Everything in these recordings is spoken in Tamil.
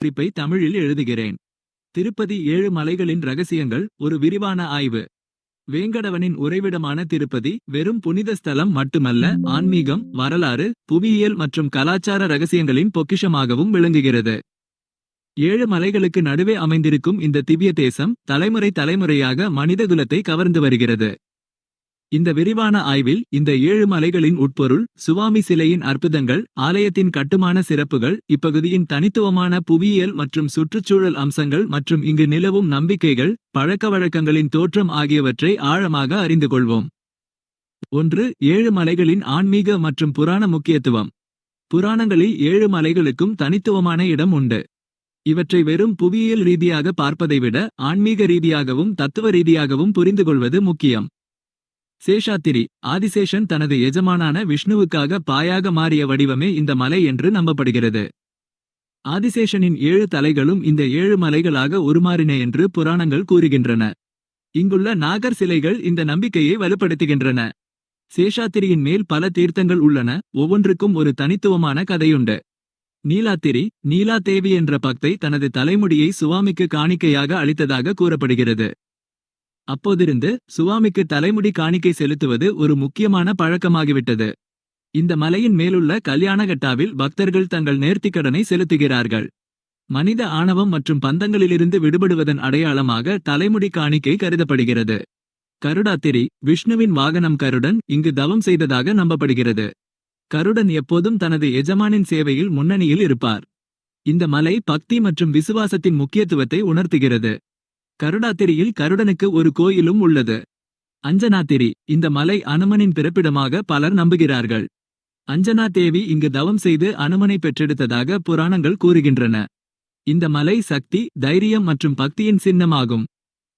குறிப்பை தமிழில் எழுதுகிறேன். திருப்பதி ஏழு மலைகளின் ரகசியங்கள் ஒரு விரிவான ஆய்வு. வேங்கடவனின் உறைவிடமான திருப்பதி வெறும் புனித ஸ்தலம் மட்டுமல்ல ஆன்மீகம் வரலாறு புவியியல் மற்றும் கலாச்சார ரகசியங்களின் பொக்கிஷமாகவும் விளங்குகிறது. ஏழு மலைகளுக்கு நடுவே அமைந்திருக்கும் இந்த திவ்ய தேசம் தலைமுறை தலைமுறையாக மனிதகுலத்தை கவர்ந்து வருகிறது. இந்த விரிவான ஆய்வில் இந்த ஏழு மலைகளின் உட்பொருள் சுவாமி சிலையின் அற்புதங்கள் ஆலயத்தின் கட்டுமான சிறப்புகள் இப்பகுதியின் தனித்துவமான புவியியல் மற்றும் சுற்றுச்சூழல் அம்சங்கள் மற்றும் இங்கு நிலவும் நம்பிக்கைகள் பழக்கவழக்கங்களின் தோற்றம் ஆகியவற்றை ஆழமாக அறிந்து கொள்வோம். ஒன்று ஏழு மலைகளின் ஆன்மீக மற்றும் புராண முக்கியத்துவம். புராணங்களில் ஏழு மலைகளுக்கும் தனித்துவமான இடம் உண்டு. இவற்றை வெறும் புவியியல் ரீதியாக பார்ப்பதை விட ஆன்மீக ரீதியாகவும் தத்துவ ரீதியாகவும் புரிந்து கொள்வது முக்கியம். சேஷாத்திரி ஆதிசேஷன் தனது எஜமானான விஷ்ணுவுக்காக பாயாக மாறிய வடிவமே இந்த மலை என்று நம்பப்படுகிறது. ஆதிசேஷனின் ஏழு தலைகளும் இந்த ஏழு மலைகளாக உருமாறின என்று புராணங்கள் கூறுகின்றன. இங்குள்ள நாகர் சிலைகள் இந்த நம்பிக்கையை வலுப்படுத்துகின்றன. சேஷாத்திரியின் மேல் பல தீர்த்தங்கள் உள்ளன ஒவ்வொன்றுக்கும் ஒரு தனித்துவமான கதையுண்டு. நீலாத்திரி நீலா தேவி என்ற பக்தை தனது தலைமுடியை சுவாமிக்கு காணிக்கையாக அளித்ததாக கூறப்படுகிறது. அப்போதிருந்து சுவாமிக்கு தலைமுடி காணிக்கை செலுத்துவது ஒரு முக்கியமான பழக்கமாகிவிட்டது. இந்த மலையின் மேலுள்ள கல்யாணகட்டாவில் பக்தர்கள் தங்கள் நேர்த்திக்கடனை செலுத்துகிறார்கள். மனித ஆணவம் மற்றும் பந்தங்களிலிருந்து விடுபடுவதன் அடையாளமாக தலைமுடி காணிக்கை கருதப்படுகிறது. கருடாத்திரி விஷ்ணுவின் வாகனம் கருடன் இங்கு தவம் செய்ததாக நம்பப்படுகிறது. கருடன் எப்போதும் தனது எஜமானின் சேவையில் முன்னணியில் இருப்பார். இந்த மலை பக்தி மற்றும் விசுவாசத்தின் முக்கியத்துவத்தை உணர்த்துகிறது. கருடாத்திரியில் கருடனுக்கு ஒரு கோயிலும் உள்ளது. அஞ்சனாத்திரி இந்த மலை அனுமனின் பிறப்பிடமாக பலர் நம்புகிறார்கள். அஞ்சனா தேவி இங்கு தவம் செய்து அனுமனை பெற்றெடுத்ததாக புராணங்கள் கூறுகின்றன. இந்த மலை சக்தி தைரியம் மற்றும் பக்தியின் சின்னமாகும்.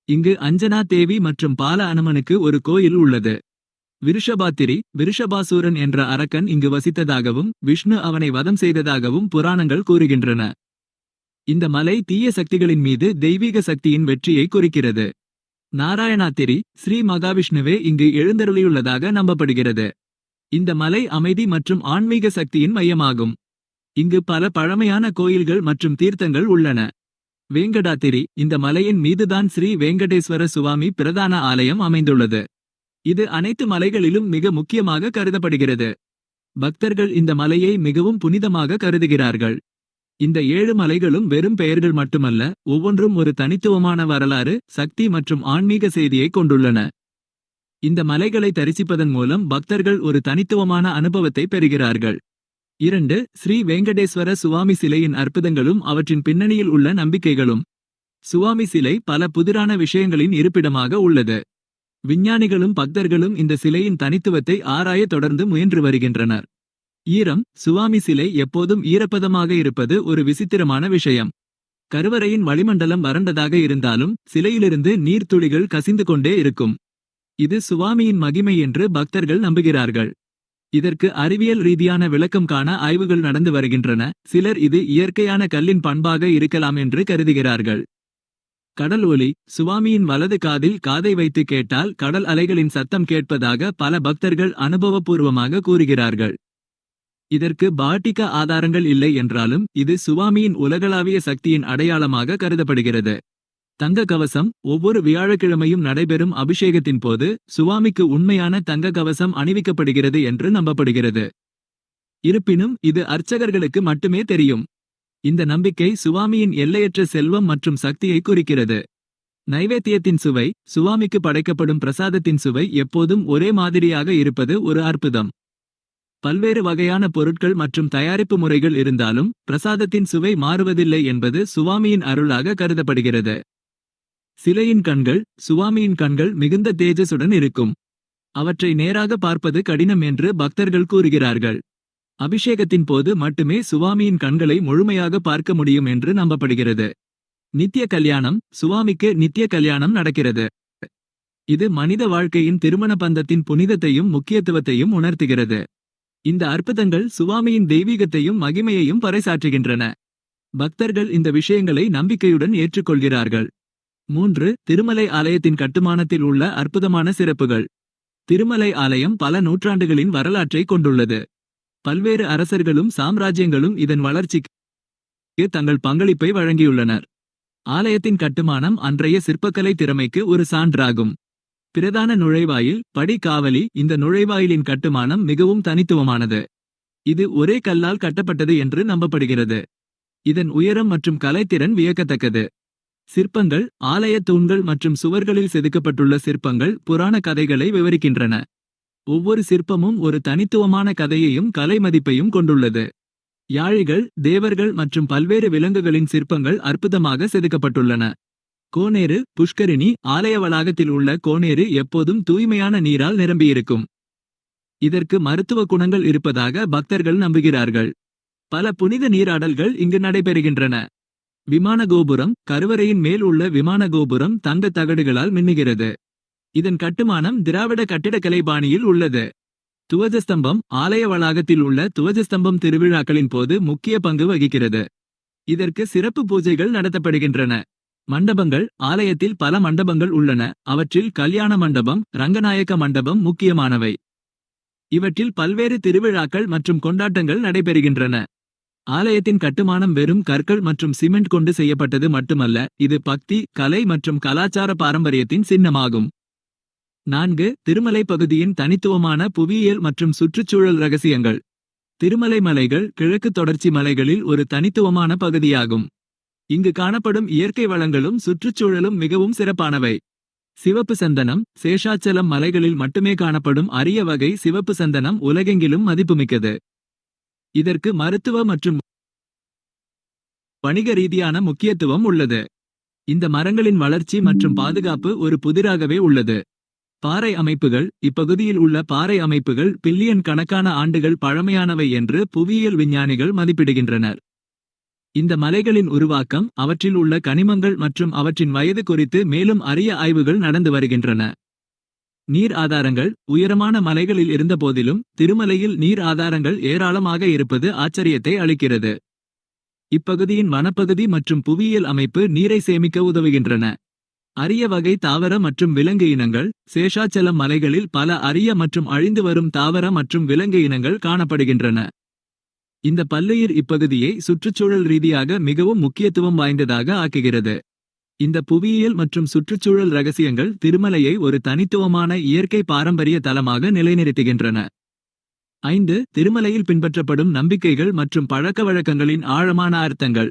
இங்கு அஞ்சனா தேவி மற்றும் பால அனுமனுக்கு ஒரு கோயில் உள்ளது. விருஷபாத்திரி விருஷபாசூரன் என்ற அரக்கன் இங்கு வசித்ததாகவும் விஷ்ணு அவனை வதம் செய்ததாகவும் புராணங்கள் கூறுகின்றன. இந்த மலை தீய சக்திகளின் மீது தெய்வீக சக்தியின் வெற்றியை குறிக்கிறது. நாராயணாத்திரி ஸ்ரீ மகாவிஷ்ணுவே இங்கு எழுந்தருளியுள்ளதாக நம்பப்படுகிறது. இந்த மலை அமைதி மற்றும் ஆன்மீக சக்தியின் மையமாகும். இங்கு பல பழமையான கோயில்கள் மற்றும் தீர்த்தங்கள் உள்ளன. வேங்கடாத்திரி இந்த மலையின் மீதுதான் ஸ்ரீ வேங்கடேஸ்வர சுவாமி பிரதான ஆலயம் அமைந்துள்ளது. இது அனைத்து மலைகளிலும் மிக முக்கியமாக கருதப்படுகிறது. பக்தர்கள் இந்த மலையை மிகவும் புனிதமாக கருதுகிறார்கள். இந்த ஏழு மலைகளும் வெறும் பெயர்கள் மட்டுமல்ல ஒவ்வொன்றும் ஒரு தனித்துவமான வரலாறு சக்தி மற்றும் ஆன்மீக செய்தியை கொண்டுள்ளன. இந்த மலைகளை தரிசிப்பதன் மூலம் பக்தர்கள் ஒரு தனித்துவமான அனுபவத்தை பெறுகிறார்கள். இரண்டு ஸ்ரீ வெங்கடேஸ்வர சுவாமி சிலையின் அற்புதங்களும் அவற்றின் பின்னணியில் உள்ள நம்பிக்கைகளும். சுவாமி சிலை பல புதிரான விஷயங்களின் இருப்பிடமாக உள்ளது. விஞ்ஞானிகளும் பக்தர்களும் இந்த சிலையின் தனித்துவத்தை ஆராய தொடர்ந்து முயன்று வருகின்றனர். ஈரம் சுவாமி சிலை எப்போதும் ஈரப்பதமாக இருப்பது ஒரு விசித்திரமான விஷயம். கருவறையின் வளிமண்டலம் வறண்டதாக இருந்தாலும் சிலையிலிருந்து நீர்த்துளிகள் கசிந்து கொண்டே இருக்கும். இது சுவாமியின் மகிமை என்று பக்தர்கள் நம்புகிறார்கள். இதற்கு அறிவியல் ரீதியான விளக்கம் காண ஆய்வுகள் நடந்து வருகின்றன. சிலர் இது இயற்கையான கல்லின் பண்பாக இருக்கலாம் என்று கருதுகிறார்கள். கடல் ஒலி சுவாமியின் வலது காதில் காதை வைத்து கேட்டால் கடல் அலைகளின் சத்தம் கேட்பதாக பல பக்தர்கள் அனுபவபூர்வமாக கூறுகிறார்கள். இதற்கு பாட்டிக ஆதாரங்கள் இல்லை என்றாலும் இது சுவாமியின் உலகளாவிய சக்தியின் அடையாளமாக கருதப்படுகிறது. தங்க கவசம் ஒவ்வொரு வியாழக்கிழமையும் நடைபெறும் அபிஷேகத்தின் போது சுவாமிக்கு உண்மையான தங்க கவசம் அணிவிக்கப்படுகிறது என்று நம்பப்படுகிறது. இருப்பினும் இது அர்ச்சகர்களுக்கு மட்டுமே தெரியும். இந்த நம்பிக்கை சுவாமியின் எல்லையற்ற செல்வம் மற்றும் சக்தியை குறிக்கிறது. நைவேத்தியத்தின் சுவை சுவாமிக்கு படைக்கப்படும் பிரசாதத்தின் சுவை எப்போதும் ஒரே மாதிரியாக இருப்பது ஒரு அற்புதம். பல்வேறு வகையான பொருட்கள் மற்றும் தயாரிப்பு முறைகள் இருந்தாலும் பிரசாதத்தின் சுவை மாறுவதில்லை என்பது சுவாமியின் அருளாக கருதப்படுகிறது. சிலையின் கண்கள் சுவாமியின் கண்கள் மிகுந்த தேஜஸுடன் இருக்கும். அவற்றை நேராக பார்ப்பது கடினம் என்று பக்தர்கள் கூறுகிறார்கள். அபிஷேகத்தின் போது மட்டுமே சுவாமியின் கண்களை முழுமையாக பார்க்க முடியும் என்று நம்பப்படுகிறது. நித்திய கல்யாணம் சுவாமிக்கு நித்திய கல்யாணம் நடக்கிறது. இது மனித வாழ்க்கையின் திருமண பந்தத்தின் புனிதத்தையும் முக்கியத்துவத்தையும் உணர்த்துகிறது. இந்த அற்புதங்கள் சுவாமியின் தெய்வீகத்தையும் மகிமையையும் பறைசாற்றுகின்றன. பக்தர்கள் இந்த விஷயங்களை நம்பிக்கையுடன் ஏற்றுக்கொள்கிறார்கள். மூன்று திருமலை ஆலயத்தின் கட்டுமானத்தில் உள்ள அற்புதமான சிறப்புகள். திருமலை ஆலயம் பல நூற்றாண்டுகளின் வரலாற்றை கொண்டுள்ளது. பல்வேறு அரசர்களும் சாம்ராஜ்யங்களும் இதன் வளர்ச்சிக்கு தங்கள் பங்களிப்பை வழங்கியுள்ளனர். ஆலயத்தின் கட்டுமானம் அன்றைய சிற்பக்கலை திறமைக்கு ஒரு சான்றாகும். பிரதான நுழைவாயில் படி காவலி இந்த நுழைவாயிலின் கட்டுமானம் மிகவும் தனித்துவமானது. இது ஒரே கல்லால் கட்டப்பட்டது என்று நம்பப்படுகிறது. இதன் உயரம் மற்றும் கலைத்திறன் வியக்கத்தக்கது. சிற்பங்கள் ஆலய தூண்கள் மற்றும் சுவர்களில் செதுக்கப்பட்டுள்ள சிற்பங்கள் புராண கதைகளை விவரிக்கின்றன. ஒவ்வொரு சிற்பமும் ஒரு தனித்துவமான கதையையும் கலை மதிப்பையும் கொண்டுள்ளது. யாழிகள் தேவர்கள் மற்றும் பல்வேறு விலங்குகளின் சிற்பங்கள் அற்புதமாக செதுக்கப்பட்டுள்ளன. கோனேரு புஷ்கரிணி ஆலய வளாகத்தில் உள்ள கோனேரு எப்போதும் தூய்மையான நீரால் நிரம்பியிருக்கும். இதற்கு மருத்துவ குணங்கள் இருப்பதாக பக்தர்கள் நம்புகிறார்கள். பல புனித நீராடல்கள் இங்கு நடைபெறுகின்றன. விமான கோபுரம் கருவறையின் மேல் உள்ள விமான கோபுரம் தங்க தகடுகளால் மின்னுகிறது. இதன் கட்டுமானம் திராவிட கட்டிடக்கலை பாணியில் உள்ளது. துவஜஸ்தம்பம் ஆலய வளாகத்தில் உள்ள துவஜஸ்தம்பம் திருவிழாக்களின் போது முக்கிய பங்கு வகிக்கிறது. இதற்கு சிறப்பு பூஜைகள் நடத்தப்படுகின்றன. மண்டபங்கள் ஆலயத்தில் பல மண்டபங்கள் உள்ளன. அவற்றில் கல்யாண மண்டபம் ரங்கநாயக்க மண்டபம் முக்கியமானவை. இவற்றில் பல்வேறு திருவிழாக்கள் மற்றும் கொண்டாட்டங்கள் நடைபெறுகின்றன. ஆலயத்தின் கட்டுமானம் வெறும் கற்கள் மற்றும் சிமெண்ட் கொண்டு செய்யப்பட்டது மட்டுமல்ல இது பக்தி கலை மற்றும் கலாச்சார பாரம்பரியத்தின் சின்னமாகும். நான்கு திருமலை பகுதியின் தனித்துவமான புவியியல் மற்றும் சுற்றுச்சூழல் ரகசியங்கள். திருமலை மலைகள் கிழக்கு தொடர்ச்சி மலைகளில் ஒரு தனித்துவமான பகுதியாகும். இங்கு காணப்படும் இயற்கை வளங்களும் சுற்றுச்சூழலும் மிகவும் சிறப்பானவை. சிவப்பு சந்தனம் சேஷாச்சலம் மலைகளில் மட்டுமே காணப்படும் அரிய வகை சிவப்பு சந்தனம் உலகெங்கிலும் மதிப்புமிக்கது. இதற்கு மருத்துவ மற்றும் வணிக ரீதியான முக்கியத்துவம் உள்ளது. இந்த மரங்களின் வளர்ச்சி மற்றும் பாதுகாப்பு ஒரு புதிராகவே உள்ளது. பாறை அமைப்புகள் இப்பகுதியில் உள்ள பாறை அமைப்புகள் பில்லியன் கணக்கான ஆண்டுகள் பழமையானவை என்று புவியியல் விஞ்ஞானிகள் மதிப்பிடுகின்றனர். இந்த மலைகளின் உருவாக்கம் அவற்றில் உள்ள கனிமங்கள் மற்றும் அவற்றின் வயது குறித்து மேலும் அரிய ஆய்வுகள் நடந்து வருகின்றன. நீர் ஆதாரங்கள் உயரமான மலைகளில் இருந்தபோதிலும் திருமலையில் நீர் ஆதாரங்கள் ஏராளமாக இருப்பது ஆச்சரியத்தை அளிக்கிறது. இப்பகுதியின் வனப்பகுதி மற்றும் புவியியல் அமைப்பு நீரை சேமிக்க உதவுகின்றன. அரிய வகை தாவர மற்றும் விலங்கு இனங்கள் சேஷாச்சலம் மலைகளில் பல அரிய மற்றும் அழிந்து வரும் தாவர மற்றும் விலங்கு இனங்கள் காணப்படுகின்றன. இந்த பல்லுயிர் இப்பகுதியை சுற்றுச்சூழல் ரீதியாக மிகவும் முக்கியத்துவம் வாய்ந்ததாக ஆக்குகிறது. இந்த புவியியல் மற்றும் சுற்றுச்சூழல் ரகசியங்கள் திருமலையை ஒரு தனித்துவமான இயற்கை பாரம்பரிய தலமாக நிலைநிறுத்துகின்றன. ஐந்து திருமலையில் பின்பற்றப்படும் நம்பிக்கைகள் மற்றும் பழக்க வழக்கங்களின் ஆழமான அர்த்தங்கள்.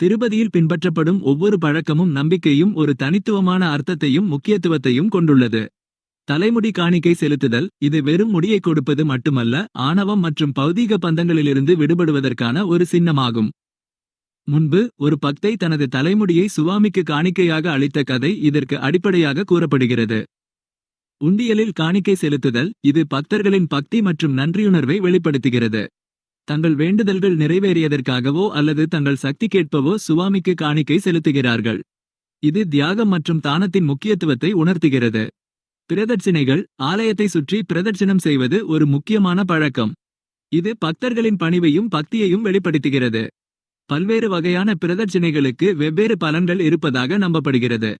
திருப்பதியில் பின்பற்றப்படும் ஒவ்வொரு பழக்கமும் நம்பிக்கையும் ஒரு தனித்துவமான அர்த்தத்தையும் முக்கியத்துவத்தையும் கொண்டுள்ளது. தலைமுடி காணிக்கை செலுத்துதல் இது வெறும் முடியை கொடுப்பது மட்டுமல்ல ஆணவம் மற்றும் பௌதீக பந்தங்களிலிருந்து விடுபடுவதற்கான ஒரு சின்னமாகும். முன்பு ஒரு பக்தை தனது தலைமுடியை சுவாமிக்கு காணிக்கையாக அளித்த கதை இதற்கு அடிப்படையாக கூறப்படுகிறது. உண்டியலில் காணிக்கை செலுத்துதல் இது பக்தர்களின் பக்தி மற்றும் நன்றியுணர்வை வெளிப்படுத்துகிறது. தங்கள் வேண்டுதல்கள் நிறைவேறியதற்காகவோ அல்லது தங்கள் சக்தி கேட்பவோ சுவாமிக்கு காணிக்கை செலுத்துகிறார்கள். இது தியாகம் மற்றும் தானத்தின் முக்கியத்துவத்தை உணர்த்துகிறது. பிரதட்சிணைகள் ஆலயத்தை சுற்றி பிரதட்சிணம் செய்வது ஒரு முக்கியமான பழக்கம். இது பக்தர்களின் பணிவையும் பக்தியையும் வெளிப்படுத்துகிறது. பல்வேறு வகையான பிரதட்சிணைகளுக்கு வெவ்வேறு பலன்கள் இருப்பதாக நம்பப்படுகிறது.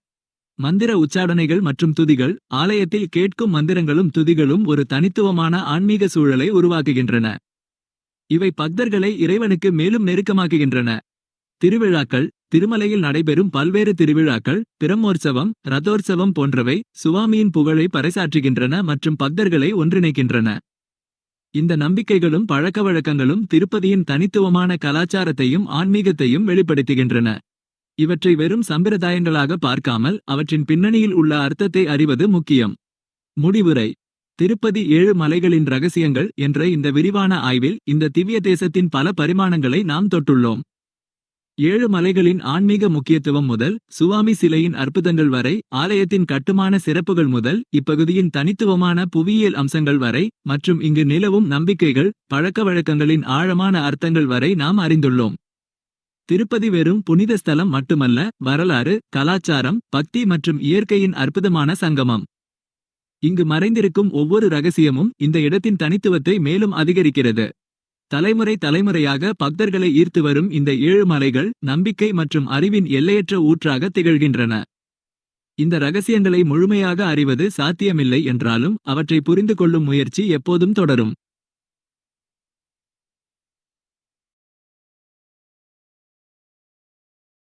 மந்திர உச்சாடனைகள் மற்றும் துதிகள் ஆலயத்தில் கேட்கும் மந்திரங்களும் துதிகளும் ஒரு தனித்துவமான ஆன்மீக சூழலை உருவாக்குகின்றன. இவை பக்தர்களை இறைவனுக்கு மேலும் நெருக்கமாக்குகின்றன. திருவிழாக்கள் திருமலையில் நடைபெறும் பல்வேறு திருவிழாக்கள் பிரம்மோற்சவம் ரதோற்சவம் போன்றவை சுவாமியின் புகழை பறைசாற்றுகின்றன மற்றும் பக்தர்களை ஒன்றிணைக்கின்றன. இந்த நம்பிக்கைகளும் பழக்கவழக்கங்களும் திருப்பதியின் தனித்துவமான கலாச்சாரத்தையும் ஆன்மீகத்தையும் வெளிப்படுத்துகின்றன. இவற்றை வெறும் சம்பிரதாயங்களாக பார்க்காமல் அவற்றின் பின்னணியில் உள்ள அர்த்தத்தை அறிவது முக்கியம். முடிவுரை. திருப்பதி ஏழு மலைகளின் ரகசியங்கள் என்ற இந்த விரிவான ஆய்வில் இந்த திவ்ய தேசத்தின் பல பரிமாணங்களை நாம் தொட்டுள்ளோம். ஏழு மலைகளின் ஆன்மீக முக்கியத்துவம் முதல் சுவாமி சிலையின் அற்புதங்கள் வரை ஆலயத்தின் கட்டுமான சிறப்புகள் முதல் இப்பகுதியின் தனித்துவமான புவியியல் அம்சங்கள் வரை மற்றும் இங்கு நிலவும் நம்பிக்கைகள் பழக்க வழக்கங்களின் ஆழமான அர்த்தங்கள் வரை நாம் அறிந்துள்ளோம். திருப்பதி வெறும் புனித ஸ்தலம் மட்டுமல்ல வரலாறு கலாச்சாரம் பக்தி மற்றும் இயற்கையின் அற்புதமான சங்கமம். இங்கு மறைந்திருக்கும் ஒவ்வொரு ரகசியமும் இந்த இடத்தின் தனித்துவத்தை மேலும் அதிகரிக்கிறது. தலைமுறை தலைமுறையாக பக்தர்களை ஈர்த்து வரும் இந்த ஏழு மலைகள் நம்பிக்கை மற்றும் அறிவின் எல்லையற்ற ஊற்றாக திகழ்கின்றன. இந்த ரகசியங்களை முழுமையாக அறிவது சாத்தியமில்லை என்றாலும் அவற்றை புரிந்து கொள்ளும் முயற்சி எப்போதும் தொடரும்.